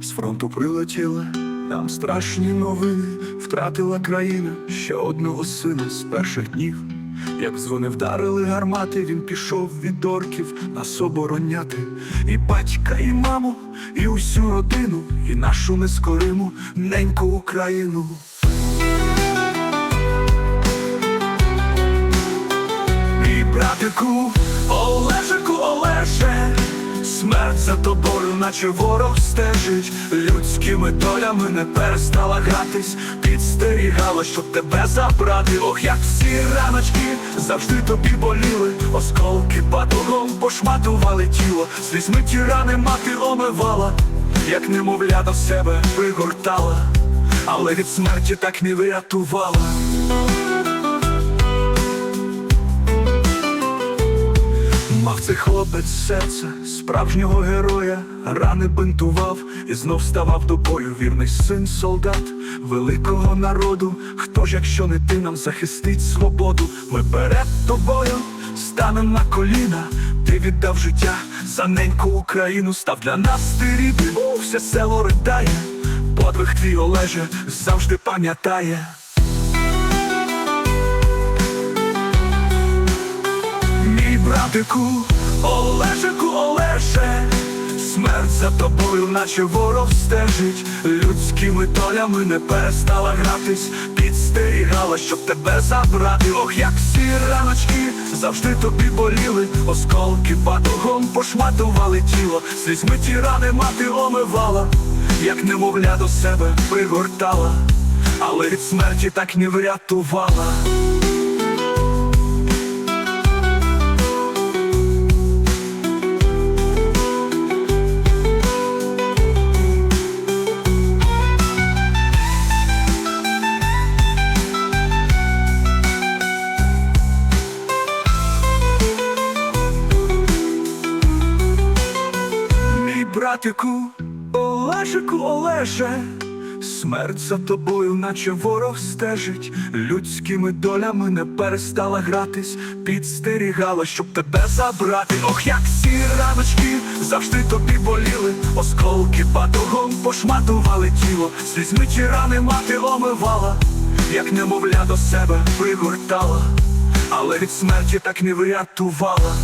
З фронту прилетіли, нам страшні новини. Втратила країна ще одного сина з перших днів. Як дзвони вдарили гармати, він пішов від орків нас обороняти. І батька, і маму, і усю родину, і нашу нескориму неньку Україну. Мій братику, Олеже, смерть за тобою, наче ворог стежить, людськими долями не перестала гратись, підстерігала, щоб тебе забрати. Ох, як всі раночки завжди тобі боліли, осколки батогом пошматували тіло, слізьми ті рани мати омивала, як немовля до себе пригортала, але від смерті так не врятувала. Хлопець серце справжнього героя, рани бинтував і знов ставав до бою. Вірний син солдат великого народу. Хто ж, якщо не ти нам захистить свободу? Ми перед тобою станем на коліна. Ти віддав життя за неньку Україну, став для нас ти рідним, все село ридає. Подвиг твій Олеже завжди пам'ятає. Братику, Олежику, Олеже, смерть за тобою, наче ворог стежить, людськими долями не перестала гратись, підстерігала, щоб тебе забрати. Ох, як всі раночки завжди тобі боліли, осколки батогом пошматували тіло, слізьми ті рани мати омивала, як немовля до себе пригортала, але від смерті так не врятувала. Братику, Олежику, Олеже, смерть за тобою, наче ворог стежить, людськими долями не перестала гратись, підстерігала, щоб тебе забрати. Ох, як всі раночки завжди тобі боліли, осколки батогом пошматували тіло, слізьми ті рани мати омивала, як немовля до себе пригортала, але від смерті так не врятувала.